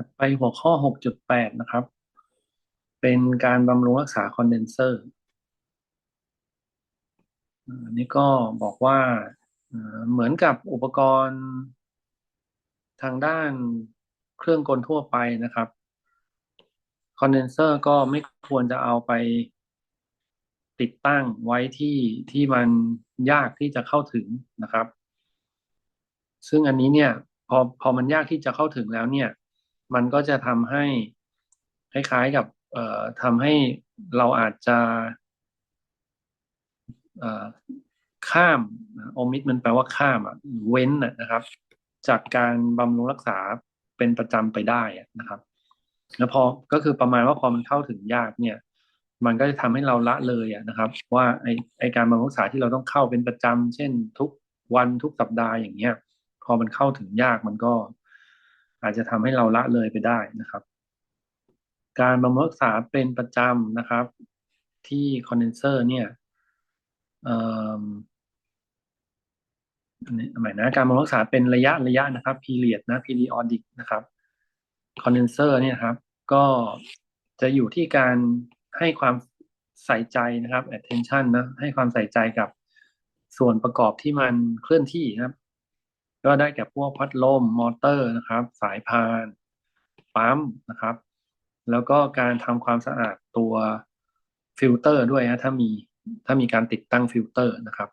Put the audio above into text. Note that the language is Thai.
ถัดไปหัวข้อ 6.8 นะครับ เป็นการบำรุงรักษาคอนเดนเซอร์อันนี้ก็บอกว่าเหมือนกับอุปกรณ์ทางด้านเครื่องกลทั่วไปนะครับคอนเดนเซอร์ก็ไม่ควรจะเอาไปติดตั้งไว้ที่ที่มันยากที่จะเข้าถึงนะครับ ซึ่งอันนี้เนี่ยพอพอมันยากที่จะเข้าถึงแล้วเนี่ย มันก็จะทำให้คล้ายๆกับเอ่อทำให้เราอาจจะเอ่อข้ามโอมิดมันแปลว่าข้ามอะเว้นนะครับ จากการบำรุงรักษาเป็นประจำไปได้นะครับ แล้วพอก็คือประมาณว่าพอมันเข้าถึงยากเนี่ย มันก็จะทำให้เราละเลยนะครับ ว่าไอไอการบำรุงรักษาที่เราต้องเข้าเป็นประจำเช่นทุกวันทุกสัปดาห์อย่างเงี้ย พอมันเข้าถึงยากมันก็ อาจจะทำให้เราละเลยไปได้นะครับ การบำรุงรักษาเป็นประจำนะครับ ที่คอนเดนเซอร์เนี่ยหมายนะการบำรุงรักษาเป็นระยะระยะนะครับ period นะ periodic นะครับคอนเดนเซอร์เนี่ยครับ ก็จะอยู่ที่การให้ความใส่ใจนะครับ attention นะให้ความใส่ใจกับส่วนประกอบที่มันเคลื่อนที่นะครับ ก็ได้แก่พวกพัดลมมอเตอร์นะครับ สายพานปั๊มนะครับ แล้วก็การทำความสะอาดตัวฟิลเตอร์ด้วยนะถ้ามีถ้ามีการติดตั้งฟิลเตอร์นะครับ